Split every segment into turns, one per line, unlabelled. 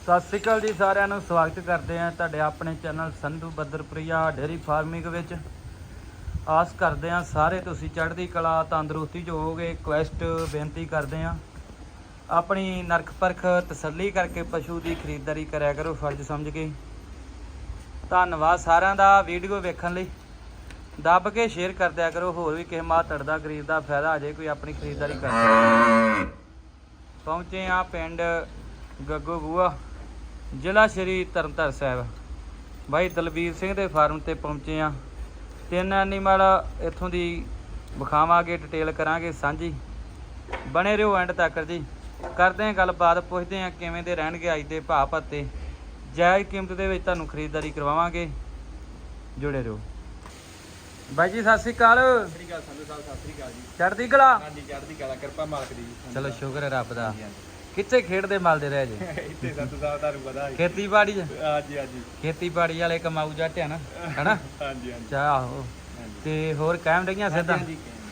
ਸਤਿ ਸ਼੍ਰੀ ਅਕਾਲ ਜੀ ਸਾਰਿਆਂ ਨੂੰ, ਸਵਾਗਤ ਕਰਦੇ ਹਾਂ ਤੁਹਾਡੇ ਆਪਣੇ channel Sandhu Badarpriya dairy farming ਵਿੱਚ। ਆਸ ਕਰਦੇ ਹਾਂ ਸਾਰੇ ਤੁਸੀਂ ਚੜ੍ਹਦੀ ਕਲਾ, ਤੰਦਰੁਸਤੀ 'ਚ ਹੋਵੋਗੇ ਕੁਐਸਟ ਬੇਨਤੀ ਕਰਦੇ ਹਾਂ। ਆਪਣੀ ਨਰਕ ਪਰਖ ਤਸੱਲੀ ਕਰਕੇ ਪਸ਼ੂ ਦੀ ਖਰੀਦਦਾਰੀ ਕਰਿਆ ਕਰੋ, ਫਰਜ਼ ਸਮਝ ਕੇ। ਧੰਨਵਾਦ ਸਾਰਿਆਂ ਦਾ ਵੀਡੀਓ ਵੇਖਣ ਲਈ। ਦੱਬ ਕੇ ਸ਼ੇਅਰ ਕਰ ਦਿਆ ਕਰੋ, ਹੋਰ ਵੀ ਕਿਸੇ ਮਾਤੜ ਦਾ, ਗਰੀਬ ਦਾ ਫਾਇਦਾ ਆ ਜੇ ਕੋਈ ਆਪਣੀ ਖਰੀਦਦਾਰੀ ਕਰ ਪਹੁੰਚੇ ਆ ਪਿੰਡ ਗੱਗੋ ਬੂਆ। ਜ਼ਿਲ੍ਹਾ ਸ਼੍ਰੀ ਤਰਨਤਾਰਨ ਸਾਹਿਬ। ਬਾਈ ਦਲਬੀਰ ਸਿੰਘ ਦੇ ਫਾਰਮ ਤੇ ਪਹੁੰਚੇ ਆ ਤਿੰਨ ਐਨੀਮਲ ਇੱਥੋਂ ਦੀ ਵਿਖਾਵਾਂਗੇ ਡਿਟੇਲ ਕਰਾਂਗੇ ਸਾਂਝੀ। ਬਣੇ ਰਹੋ ਐਂਡ ਤੱਕ ਜੀ। ਕਰਦੇ ਹਾਂ ਗੱਲਬਾਤ ਪੁੱਛਦੇ ਹਾਂ ਕਿਵੇਂ ਦੇ ਰਹਿਣਗੇ ਅੱਜ ਦੇ ਭਾਅ ਭੱਤੇ। ਜਾਇਜ਼ ਕੀਮਤ ਦੇ ਵਿੱਚ ਤੁਹਾਨੂੰ ਖਰੀਦਦਾਰੀ ਕਰਵਾਵਾਂਗੇ। ਜੁੜੇ ਰਹੋ। ਬਾਈ ਜੀ ਸਤਿ ਸ਼੍ਰੀ ਅਕਾਲ।
ਸਤਿ ਸ੍ਰੀ ਅਕਾਲ ਸੰਧੂ ਸਾਹਿਬ ਸਤਿ ਸ੍ਰੀ ਅਕਾਲ ਜੀ।
ਚੜ੍ਹਦੀ ਕਲਾ?
ਹਾਂਜੀ ਚੜ੍ਹਦੀ ਕਲਾ ਕਿਰਪਾ ਮਾਲਕ ਦੀ।
ਚਲੋ ਸ਼ੁਕਰ ਹੈ ਰੱਬ ਦਾ। ਕਿੱਥੇ ਖੇਡਦੇ ਮਲਦੇ ਰਹੇ ਜੇ।
ਇੱਥੇ ਸੰਧੂ ਸਾਹਿਬ ਤੁਹਾਨੂੰ ਪਤਾ ਹੈ
ਖੇਤੀਬਾੜੀ 'ਚ?
ਹਾਂਜੀ ਹਾਂਜੀ।
ਖੇਤੀਬਾੜੀ ਵਾਲੇ ਕਮਾਊ ਜੱਟ ਆ ਨਾ ਹਨਾ?
ਹਾਂਜੀ ਹਾਂਜੀ।
ਚਾਹੋ ਤੇ ਹੋਰ ਕਾਇਮ ਰਹੀਆਂ ਸਿੱਧਾ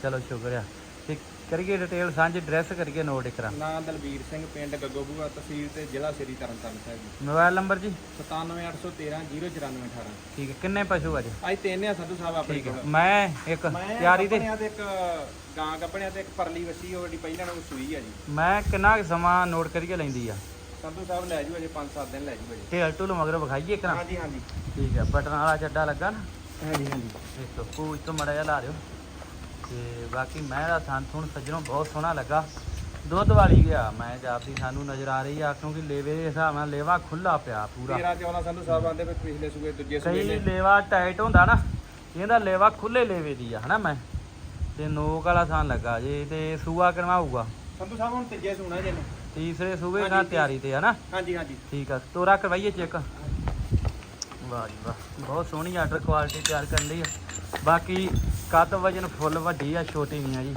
ਚਲੋ ਸ਼ੁਕਰ ਆ ਤੇ ਕਰੀਏ ਡਿਟੇਲ ਸਾਂਝੀ ਡਰੈਸ ਕਰੀਏ ਨੋਟ ਕਰਾਂ
ਨਾਂ ਦਲਬੀਰ ਸਿੰਘ ਪਿੰਡ ਗੱਗੋਬੂਆ ਤਹਿਸੀਲ ਤੇ ਜ਼ਿਲ੍ਹਾ ਸ੍ਰੀ ਤਰਨਤਾਰਨ ਸਾਹਿਬ ਜੀ।
ਮੋਬਾਈਲ ਨੰਬਰ ਜੀ?
97813
ਠੀਕ ਹੈ ਕਿੰਨੇ ਪਸ਼ੂ ਆ ਜੀ?
ਅੱਜ ਤਿੰਨ ਆ ਸੰਧੂ ਸਾਹਿਬ ਆਪਣੇ
ਠੀਕ ਹੈ
ਕੋਲ।
ਮੈਂ ਇੱਕ
ਮੈਂ
ਤਿਆਰੀ
ਕੱਪੜਿਆਂ ਤੇ ਇੱਕ ਗਾਂ ਕੱਪੜਿਆਂ ਤੇ ਇੱਕ ਪਰਲੀ ਵੱਛੀ ਉਹ ਜਿਹੜੀ ਪਹਿਲਾਂ ਨੂੰ ਸੂਈ ਆ ਜੀ।
ਮੈਂ ਕਿੰਨਾ ਕੁ ਸਮਾਂ ਨੋਟ ਕਰੀਏ ਲੈਂਦੀ ਆ?
ਸੰਧੂ ਸਾਹਿਬ ਲੈ ਜੂ ਅਜੇ 5-7 ਦਿਨ ਲੈ ਜੂ ਅਜੇ।
ਢੇਲ ਢੁਲ ਮਗਰ ਵਿਖਾਈਏ ਕਰਾਂ
ਹਾਂਜੀ ਹਾਂਜੀ।
ਠੀਕ ਹੈ ਬਟਨ ਵਾਲਾ ਚੱਡਾ ਲੱਗਾ ਨਾ?
ਹਾਂਜੀ ਹਾਂਜੀ।
ਦੇਖੋ ਪੂਛ ਤੋਂ ਮੜਾ ਜਿਹਾ ਲਾ ਦਿਓ। ਤੇ ਬਾਕੀ ਮੈਂ ਦਾ ਥਣ ਥੁਣ ਸੱਜਣੋਂ ਬਹੁਤ ਸੋਹਣਾ ਲੱਗਾ। ਦੁੱਧ ਵਾਲੀ ਗਿਆ ਮੈਂ ਜਾਪਦੀ ਸਾਨੂੰ ਨਜ਼ਰ ਆ ਰਹੀ ਆ ਕਿਉਂਕਿ ਲੇਵੇ ਦੇ ਹਿਸਾਬ ਨਾਲ ਲੇਵਾ ਖੁੱਲਾ ਪਿਆ ਪੂਰਾ।
13 14 ਸੰਧੂ ਸਾਹਿਬ ਆਂਦੇ ਵੀ ਪਿਛਲੇ ਸੂਏ ਦੂਜੇ ਸੂਏ
ਕਈ
ਨੇ।
ਲੇਵਾ ਟਾਈਟ ਹੁੰਦਾ ਨਾ ਇਹਦਾ ਲੇਵਾ ਖੁੱਲੇ ਲੇਵੇ ਦੀ ਆ ਹਨਾ ਮੈਂ? ਤੇ ਨੋਕ ਵਾਲਾ ਥਾਂ ਲੱਗਾ ਜੇ ਤੇ ਸੂਆ ਕਰਵਾਊਗਾ
ਸੰਧੂ ਸਾਹਿਬ ਹੁਣ ਤੀਜੇ ਸੂਣਾ ਜੇ ਨੇ
ਤੀਸਰੇ ਸੂਬੇ ਨਾਲ ਤਿਆਰੀ ਤੇ ਹਨਾ
ਹਾਂਜੀ ਹਾਂਜੀ।
ਠੀਕ ਆ ਤੋਰਾ ਕਰਵਾਈਏ ਚੈੱਕ। ਵਾਹ ਜੀ ਵਾਹ ਬਹੁਤ ਸੋਹਣੀ ਆਰਡਰ ਕੁਆਲਿਟੀ ਤਿਆਰ ਕਰਨ ਲਈ ਆ। ਬਾਕੀ ਕੱਦ ਵਜਨ ਫੁੱਲ ਵੱਡੀ ਆ ਛੋਟੀ ਨਹੀਂ ਆ ਜੀ।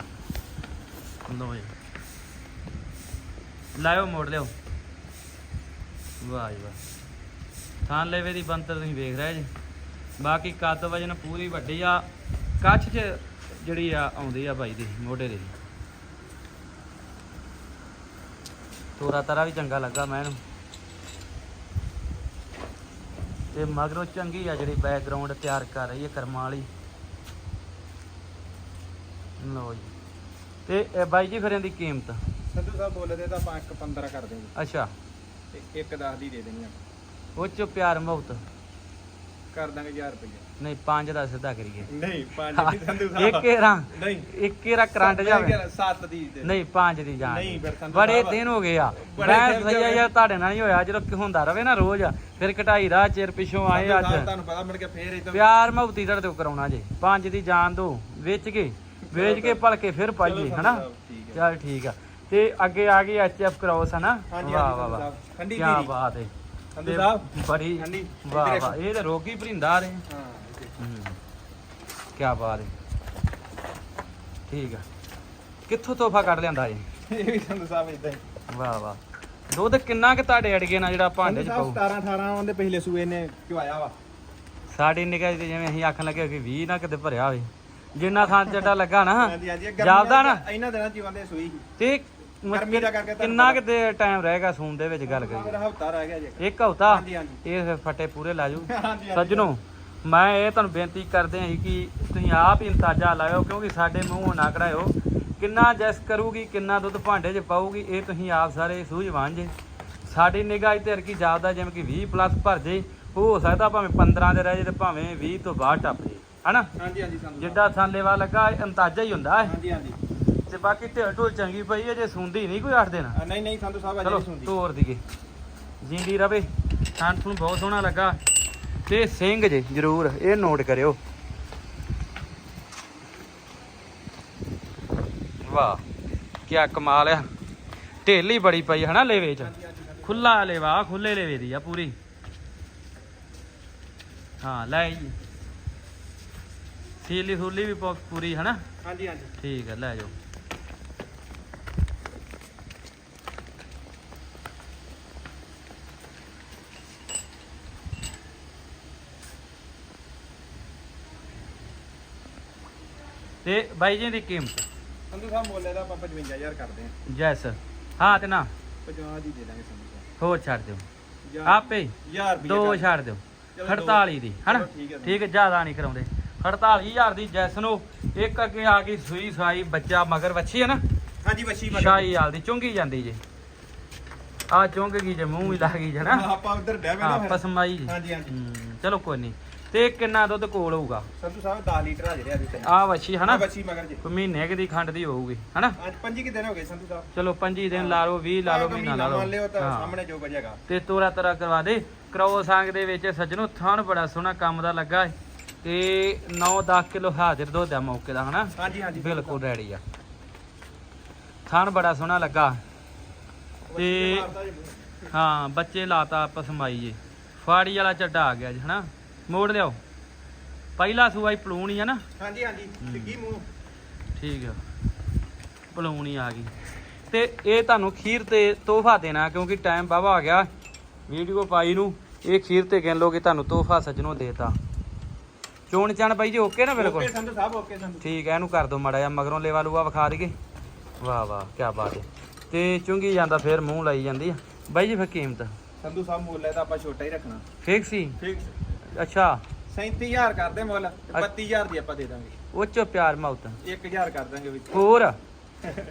ਲਓ ਜੀ। ਲਾਇਓ ਮੋੜ ਲਿਓ। ਵਾਹ ਜੀ ਵਾਹ। ਥਾਂ ਲੈਵੇ ਦੀ ਬੰਤਰ ਤੁਸੀਂ ਵੇਖ ਰਹੇ ਜੀ। ਬਾਕੀ ਕੱਦ ਵਜਨ ਪੂਰੀ ਵੱਡੀ ਆ। ਕੱਛ 'ਚ ਜਿਹੜੀ ਆ ਆਉਂਦੀ ਆ ਬਾਈ ਦੀ ਮੋਢੇ ਦੇ। ਤੋਰਾ ਤਰਾ ਵੀ ਚੰਗਾ ਲੱਗਾ ਮੈਂ ਇਹਨੂੰ। ਤੇ ਮਗਰੋਂ ਚੰਗੀ ਆ ਜਿਹੜੀ ਬੈਕਗ੍ਰਾਉਂਡ ਤਿਆਰ ਕਰ ਰਹੀ ਹੈ ਕਰਮਾਂ ਵਾਲੀ। ਲਓ ਜੀ। ਤੇ ਇਹ ਬਾਈ ਜੀ ਫਿਰ ਇਹਦੀ ਕੀਮਤ?
ਸੰਧੂ ਸਾਹਿਬ ਬੋਲਦੇ ਤਾਂ ਆਪਾਂ ਇੱਕ 15 ਕਰ ਦੇਂਗੇ
ਅੱਛਾ।
ਤੇ ਇੱਕ 10 ਦੀ ਦੇ ਦੇਣੀ ਆ
ਉਹ ਚ ਪਿਆਰ ਮੁਹਤ
ਕਰ ਦਾਂਗੇ 1000 ਰੁਪਏ
ਨਹੀਂ ਪੰਜ ਦਾ ਸਿੱਧਾ ਕਰੀਏ।
ਨਹੀਂ 5 ਨਹੀਂ ਸੰਧੂ ਸਾਹਿਬ।
ਇੱਕ ਏਰਾ
ਨਹੀਂ।
ਇੱਕ ਏਰਾ ਕਰੰਟ ਜਾਵੇ।
7 ਦੀ ਦੇ।
ਨਹੀਂ ਪੰਜ ਦੀ ਜਾਨ
ਨਹੀਂ, ਫਿਰ ਸੰਧੂ
ਬੜੇ ਦਿਨ ਹੋ ਗਏ ਆ। ਮੈਂ
ਦਿਨ
ਸਹੀ ਆ
ਹੋ ਗਏ।
ਯਾਰ ਤੁਹਾਡੇ ਨਾਲ ਹੀ ਹੋਇਆ। ਜਦੋਂ ਕਿ ਹੁੰਦਾ ਰਵੇ ਨਾ ਰੋਜ਼ ਫਿਰ ਕਟਾਈ ਦਾ ਚਿਰ ਪਿਛੋਂ ਆਏ ਅੱਜ।
ਤੁਹਾਨੂੰ ਪਤਾ ਮੁੜ ਕੇ ਫੇਰ ਇਦਾਂ
ਪਿਆਰ ਮੁਹਤੀ ਤੁਹਾਡੇ ਤੋਂ ਕਰਾਉਣਾ ਜੇ। ਪੰਜ ਦੀ ਜਾਨ ਦੋ ਵੇਚ ਕੇ। ਵੇਚ ਕੇ ਭਲਕੇ ਫਿਰ ਪਾਈਏ ਹਨਾ? ਚਲ ਠੀਕ ਆ। ਤੇ ਅੱਗੇ ਆ ਗਈ ਐਚਐਫ ਕ੍ਰੋਸ ਹਨਾ? ਵਾਹ ਵਾਹ ਵਾਹ।
ਠੰਡੀ
ਕੀ ਬਾਤ ਹੈ ਤੇ
ਸਾਹਿਬ।
ਬੜੀ
ਠੰਡੀ
ਵਾਹ ਵਾਹ। ਇਹ ਤੇ ਰੋਗੀ ਭਰਿੰਦਾ ਰਹੇ।
ਹਾਂ
ਕੀ ਬਾਤ ਹੈ ਠੀਕ ਆ। ਕਿੱਥੋਂ ਤੋਹਫਾ ਕੱਢ ਲਿਆਂਦਾ ਜੀ
ਇਹ ਵੀ ਸੰਧੂ ਸਾਹਿਬ ਇਦਾਂ ਹੀ।
ਵਾਹ ਵਾਹ। ਦੁੱਧ ਕਿੰਨਾ ਕਿ ਤੁਹਾਡੇ ਅੜਗੇ ਨਾਲ ਜਿਹੜਾ ਭਾਂਡੇ ਚ ਪਾਉ
ਸਾਹਿਬ 17 18 ਉਹਦੇ ਪਿਛਲੇ ਸੂਏ ਨੇ ਚੁਆਇਆ ਵਾ।
ਸਾਡੀ ਨਿਗਾਹ ਤੇ ਜਿਵੇਂ ਅਸੀਂ ਆਖਣ ਲੱਗੇ ਕਿ 20 ਨਾ ਕਿਤੇ ਭਰਿਆ ਹੋਵੇ। ਜਿੰਨਾ ਥਾਂ ਚੱਡਾ ਲੱਗਾ ਨਾ
ਹਾਂਜੀ ਹਾਂਜੀ
ਜਾਪਦਾ ਨਾ।
ਇਹਨਾਂ ਦਿਨਾਂ ਚ ਆਉਂਦੇ ਸੂਈ
ਤੇ
ਗਰਮੀ ਦਾ ਕਰਕੇ ਤੁਹਾਨੂੰ
ਕਿੰਨਾ ਕਿਤੇ ਟਾਈਮ ਰਹੇਗਾ ਸੂਨ ਦੇ ਵਿੱਚ ਗੱਲ ਕਰੀਏ।
ਮੇਰਾ ਹਫਤਾ ਰਹਿ ਗਿਆ ਜੇ।
ਇੱਕ ਹਫ਼ਤਾ? ਇਹ ਫੱਟੇ ਪੂਰੇ
ਹਾਂਜੀ ਹਾਂਜੀ।
ਸੱਜਣੋ ਮੈਂ ਇਹ ਤੁਹਾਨੂੰ ਬੇਨਤੀ ਕਰਦੇ ਹਾਂ ਜੀ ਕਿ ਤੁਸੀਂ ਆਪ ਹੀ ਅੰਦਾਜ਼ਾ ਲਾਇਓ ਕਿਉਂਕਿ ਸਾਡੇ ਮੂੰਹੋਂ ਨਾ ਕਢਾਇਓ ਕਿੰਨਾ ਜੈਸ ਕਰੂਗੀ ਕਿੰਨਾ ਦੁੱਧ ਭਾਂਡੇ 'ਚ ਪਾਊਗੀ ਇਹ ਤੁਸੀਂ ਆਪ ਸਾਰੇ ਸੂਝਵਾਨ ਜੇ। ਸਾਡੀ ਨਿਗਾਹ ਤੇ ਅਰਕੀ ਜਾਪਦਾ ਜਿਵੇਂ ਕਿ 20 ਪਲੱਸ ਭਰ ਜੇ। ਹੋ ਸਕਦਾ ਭਾਵੇਂ 15 ਦੇ ਰਹਿ ਜੇ ਤੇ ਭਾਵੇਂ 20 ਤੋਂ ਬਾਹਰ ਟੱਪ ਜੇ। ਹਨਾ?
ਹਾਂਜੀ ਹਾਂਜੀ ਸੰਧੂ।
ਜਿੱਡਾ ਥਾਂਲੇਵਾ ਲੱਗਾ ਇਹ ਅੰਦਾਜ਼ਾ ਹੀ ਹੁੰਦਾ ਹੈ।
ਹਾਂਜੀ ਹਾਂਜੀ।
ਤੇ ਬਾਕੀ ਢਿੱਲ ਢੁੱਲ ਚੰਗੀ ਪਈ ਹੈ ਜੇ ਸੁੰਦੀ ਨਹੀਂ ਕੋਈ ਅੱਠ ਦਿਨ।
ਆ, ਨਹੀਂ ਨਹੀਂ ਸੰਧੂ ਸਾਹਿਬ ਅਜੇ
ਚਲੋ
ਨਹੀਂ ਸੁਣਦੀ
ਤੋਰ ਦੀਏ। ਜਿੰਦੀ ਰਵੇ ਥਾਂ ਨੂੰ ਬਹੁਤ ਸੋਹਣਾ ਲੱਗਾ। ਤੇ ਸਿੰਘ ਜੇ ਜ਼ਰੂਰ ਇਹ ਨੋਟ ਕਰਿਓ। ਵਾਹ ਕੀ ਕਮਾਲ ਆ ਢੇਲੀ ਬੜੀ ਪਈ ਹਨਾ ਲੇਵੇ ਚ? ਖੁੱਲਾ ਲੇਵਾ ਖੁੱਲੇ ਲੇਵੇ ਦੀ ਆ ਪੂਰੀ। ਹਾਂ ਲੈ ਜੀ ਸੀਲੀ ਸੂਲੀ ਵੀ ਪੂ- ਪੂਰੀ ਹਨਾ?
ਹਾਂਜੀ ਹਾਂਜੀ।
ਠੀਕ ਹੈ ਲੈ ਜਾਓ। ਤੇ ਬਾਈ ਜੀ ਦੀ ਕੀਮਤ?
ਸੰਧੂ ਸਾਹਿਬ ਮੁੱਲ ਦਾ ਆਪਾਂ 55000 ਕਰਦੇ ਆ
ਜੈਸ। ਹਾਂ ਤੇ ਨਾ।
50 ਦੀ ਦੇ ਦਾਂਗੇ ਸੰਧੂ ਸਾਹਿਬ।
ਹੋਰ ਛੱਡ ਦਿਓ। ਆਪੇ
ਯਾਰ ਵੀ
ਦੋ ਛੱਡ ਦਿਓ।
ਚਲੋ ਦੋ।
48 ਦੀ ਹਨਾ?
ਚਲੋ ਠੀਕ ਹੈ।
ਠੀਕ ਹੈ ਜ਼ਿਆਦਾ ਨਹੀਂ ਕਰਾਉਂਦੇ। 48000 ਦੀ ਜੈਸਨੋ ਇੱਕ ਅੱਗੇ ਆ ਗਈ ਸੂਈ ਸਾਈ ਬੱਚਾ ਮਗਰ ਵੱਛੀ ਹੈ ਨਾ?
ਹਾਂਜੀ ਵੱਛੀ ਮਗਰ।
ਸ਼ਾਹੀ ਹਾਲ ਦੀ ਚੁੰਗੀ ਜਾਂਦੀ ਜੇ। ਆ ਚੁੰਗ ਗਈ ਜੇ ਮੂੰਹ ਵੀ ਲੱਗ ਗਈ ਜੇ ਨਾ।
ਆਪਾਂ ਉਧਰ ਡੈ
ਹਾਂ
ਨਾ
ਪਸਮਾਈ ਜੀ।
ਹਾਂਜੀ ਹਾਂਜੀ।
ਹੂੰ, ਚਲੋ ਕੋਈ ਨਹੀਂ। ਤੇ ਕਿੰਨਾ ਦੁੱਧ ਕੋਲ ਹੋਊਗਾ?
ਸੰਧੂ ਸਾਹਿਬ 10 ਲੀਟਰ ਆ ਜਿਹੜੇ ਆ
ਆ ਵੱਛੀ ਹਨਾ?
ਵੱਛੀ ਮਗਰ ਜੀ।
ਕੋਈ ਮਹੀਨੇ ਕੁ ਦੀ ਖੰਡ ਦੀ ਹੋਊਗੀ ਹਨਾ?
ਅੱਜ ਪੰਜੀ ਕਿ ਦਿਨ ਹੋ ਗਏ ਸੰਧੂ ਸਾਹਿਬ।
ਚਲੋ 25 ਦਿਨ ਲਾ ਲਓ 20 ਲਾ ਲਓ ਮਹੀਨਾ ਲਾ ਲਓ।
ਮੰਨ ਲਿਓ ਤਾਂ
ਹਾਂ।
ਸਾਹਮਣੇ ਜੋ ਵਜੇਗਾ
ਤੇ ਤੋਰਾ ਤਰਾ ਕਰਵਾ ਦੇ। ਕਰੋ ਸੰਗ ਦੇ ਵਿੱਚ ਸੱਜਣੋ ਥਣ ਬੜਾ ਸੋਹਣਾ ਕੰਮ ਦਾ ਲੱਗਾ ਹੈ ਤੇ 9-10 ਕਿਲੋ ਹਾਜ਼ਰ ਦੁੱਧ ਆ ਮੌਕੇ ਦਾ ਹਨਾ?
ਹਾਂਜੀ ਹਾਂਜੀ।
ਬਿਲਕੁਲ ਰੈਡੀ ਆ। ਥਣ ਬੜਾ ਸੋਹਣਾ ਲੱਗਾ। ਤੇ-। ਹਾਂ ਬੱਚੇ ਲਾਤਾ ਪਸਮਾਈ ਜੇ ਫਾੜੀ ਵਾਲਾ ਚੱਡਾ ਆ ਗਿਆ ਜੀ ਹਨਾ? ਮੋੜ ਲਿਓ ਪਹਿਲਾ ਸੂਆ ਹੀ ਪਲੂਣੀ ਆ ਨਾ?
ਹਾਂਜੀ ਹਾਂਜੀ। ਡਿੱਗੀ ਮੂੰਹ।
ਠੀਕ ਆ। ਪਲੂਣੀ ਆ ਗਈ। ਤੇ ਇਹ ਤੁਹਾਨੂੰ ਖੀਰ ਤੇ ਤੋਹਫਾ ਦੇਣਾ ਕਿਉਂਕਿ ਟਾਈਮ ਬਾਵਾ ਆ ਗਿਆ। ਵੀਡੀਓ ਪਾਈ ਨੂੰ ਇਹ ਖੀਰ ਤੇ ਗਿਣ ਲਓ ਕਿ ਤੁਹਾਨੂੰ ਤੋਹਫਾ ਸੱਜਣੋਂ ਦੇਤਾ। ਚੋਣ ਚਣ ਬਾਈ ਜੀ ਓਕੇ ਨਾ ਬਿਲਕੁਲ?
ਓਕੇ ਸੰਧੂ ਸਾਹਿਬ ਓਕੇ ਸੰਧੂ
ਠੀਕ ਹੈ ਇਹਨੂੰ ਕਰ ਦੋ ਮੜਾ ਜਾ ਮਗਰੋਂ ਲੇਵਾ ਲੂਆ ਵਿਖਾ ਦਈਏ। ਵਾਹ ਵਾਹ ਕੀ ਬਾਤ ਹੈ। ਤੇ ਚੁੰਗੀ ਜਾਂਦਾ ਫਿਰ ਮੂੰਹ ਲਾਈ ਜਾਂਦੀ ਆ। ਬਾਈ ਜੀ ਫਿਰ ਕੀਮਤ?
ਸੰਧੂ ਸਾਹਿਬ ਮੁੱਲ ਹੈ ਤਾਂ ਆਪਾਂ ਛੋਟਾ ਹੀ ਰੱਖਣਾ।
ਠੀਕ ਸੀ
ਠੀਕ
ਅੱਛਾ।
37000 ਕਰਦੇ ਮੁੱਲ ਤੇ 32000 ਦੀ ਆਪਾਂ ਦੇ ਦਾਂਗੇ।
ਉਹ ਚੋਂ ਪਿਆਰ ਮਾਉਤ
1000 ਕਰ ਦਾਂਗੇ ਵਿੱਚ।
ਹੋਰ?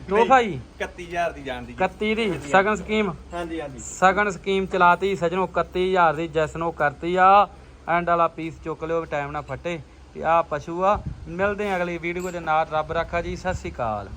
ਤੋਹਫਾ ਜੀ?
31000 ਦੀ ਜਾਣ ਦੀ
31 ਦੀ ਸਗਨ ਸਕੀਮ?
ਹਾਂਜੀ ਹਾਂਜੀ।
ਸਗਨ ਸਕੀਮ ਚਲਾਤੀ ਸਜਣੋ 31000 ਦੀ ਜੈਸਨੋ ਕਰਤੀ ਆ। ਐਂਡ ਵਾਲਾ ਪੀਸ ਚੁੱਕ ਲਿਓ ਟਾਈਮ ਨਾਲ ਫਟੇ, ਤੇ ਆ ਪਸ਼ੂ ਆ। ਮਿਲਦੇ ਆ ਅਗਲੀ ਵੀਡੀਓ ਦੇ ਨਾਲ। ਰੱਬ ਰੱਖਾ ਜੀ, ਸਤਿ ਸ਼੍ਰੀ ਅਕਾਲ।